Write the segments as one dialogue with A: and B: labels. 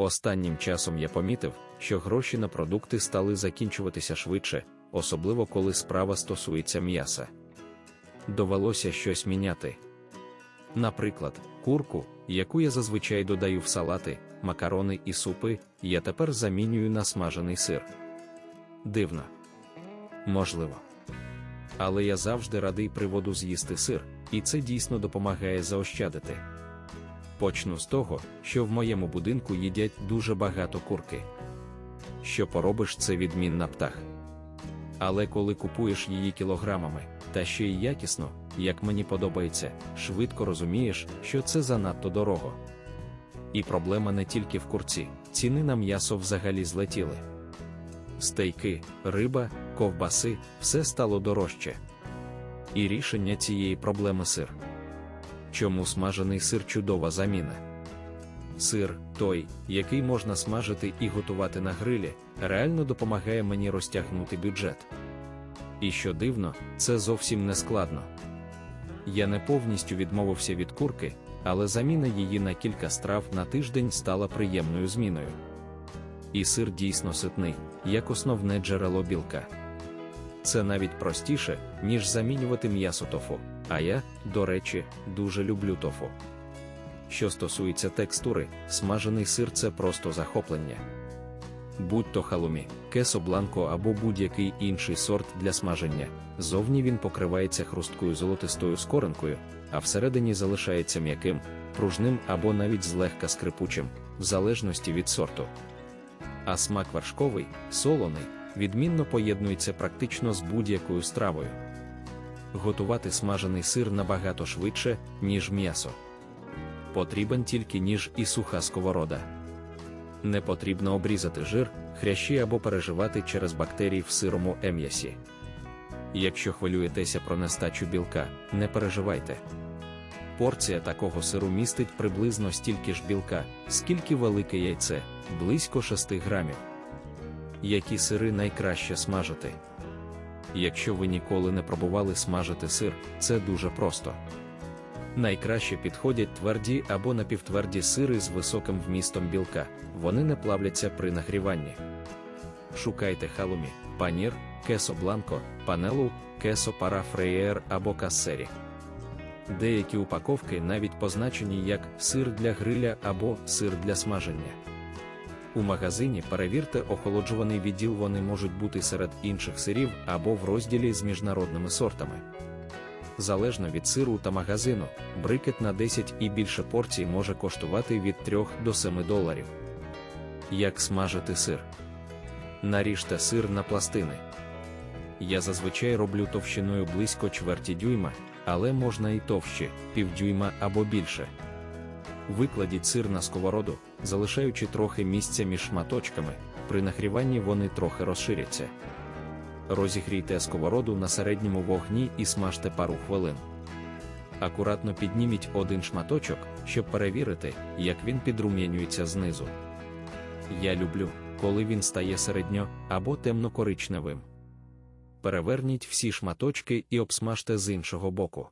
A: Останнім часом я помітив, що гроші на продукти стали закінчуватися швидше, особливо коли справа стосується м'яса. Довелося щось міняти. Наприклад, курку, яку я зазвичай додаю в салати, макарони і супи, я тепер замінюю на смажений сир. Дивно. Можливо. Але я завжди радий приводу з'їсти сир, і це дійсно допомагає заощадити. Почну з того, що в моєму будинку їдять дуже багато курки. Що поробиш, це відмінна птах. Але коли купуєш її кілограмами, та ще й якісно, як мені подобається, швидко розумієш, що це занадто дорого. І проблема не тільки в курці, ціни на м'ясо взагалі злетіли. Стейки, риба, ковбаси все стало дорожче. І рішення цієї проблеми сир. Чому смажений сир чудова заміна? Сир, той, який можна смажити і готувати на грилі, реально допомагає мені розтягнути бюджет. І що дивно, це зовсім не складно. Я не повністю відмовився від курки, але заміна її на кілька страв на тиждень стала приємною зміною. І сир дійсно ситний, як основне джерело білка. Це навіть простіше, ніж замінювати м'ясо тофу, а я, до речі, дуже люблю тофу. Що стосується текстури, смажений сир це просто захоплення. Будь то халумі, кесо бланко або будь-який інший сорт для смаження, зовні він покривається хрусткою золотистою скоринкою, а всередині залишається м'яким, пружним або навіть злегка скрипучим, в залежності від сорту. А смак вершковий, солоний, відмінно поєднується практично з будь-якою стравою. Готувати смажений сир набагато швидше, ніж м'ясо. Потрібен тільки ніж і суха сковорода. Не потрібно обрізати жир, хрящі або переживати через бактерії в сирому ем'ясі. Якщо хвилюєтеся про нестачу білка, не переживайте. Порція такого сиру містить приблизно стільки ж білка, скільки велике яйце, близько 6 грамів. Які сири найкраще смажити? Якщо ви ніколи не пробували смажити сир, це дуже просто. Найкраще підходять тверді або напівтверді сири з високим вмістом білка, вони не плавляться при нагріванні. Шукайте халумі, панір, кесо бланко, панелу, кесо пара або кассері. Деякі упаковки навіть позначені як сир для гриля або сир для смаження. У магазині перевірте охолоджуваний відділ, вони можуть бути серед інших сирів або в розділі з міжнародними сортами. Залежно від сиру та магазину, брикет на 10 і більше порцій може коштувати від 3 до 7 доларів. Як смажити сир? Наріжте сир на пластини. Я зазвичай роблю товщиною близько чверті дюйма, але можна і товщі, півдюйма або більше. Викладіть сир на сковороду, залишаючи трохи місця між шматочками, при нагріванні вони трохи розширяться. Розігрійте сковороду на середньому вогні і смажте пару хвилин. Акуратно підніміть один шматочок, щоб перевірити, як він підрум'янюється знизу. Я люблю, коли він стає середньо або темно-коричневим. Переверніть всі шматочки і обсмажте з іншого боку.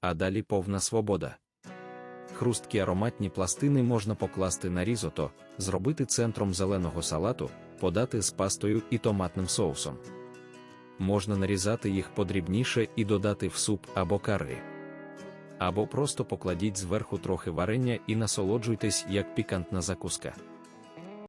A: А далі повна свобода. Хрусткі ароматні пластини можна покласти на різото, зробити центром зеленого салату, подати з пастою і томатним соусом. Можна нарізати їх подрібніше і додати в суп або кари. Або просто покладіть зверху трохи варення і насолоджуйтесь як пікантна закуска.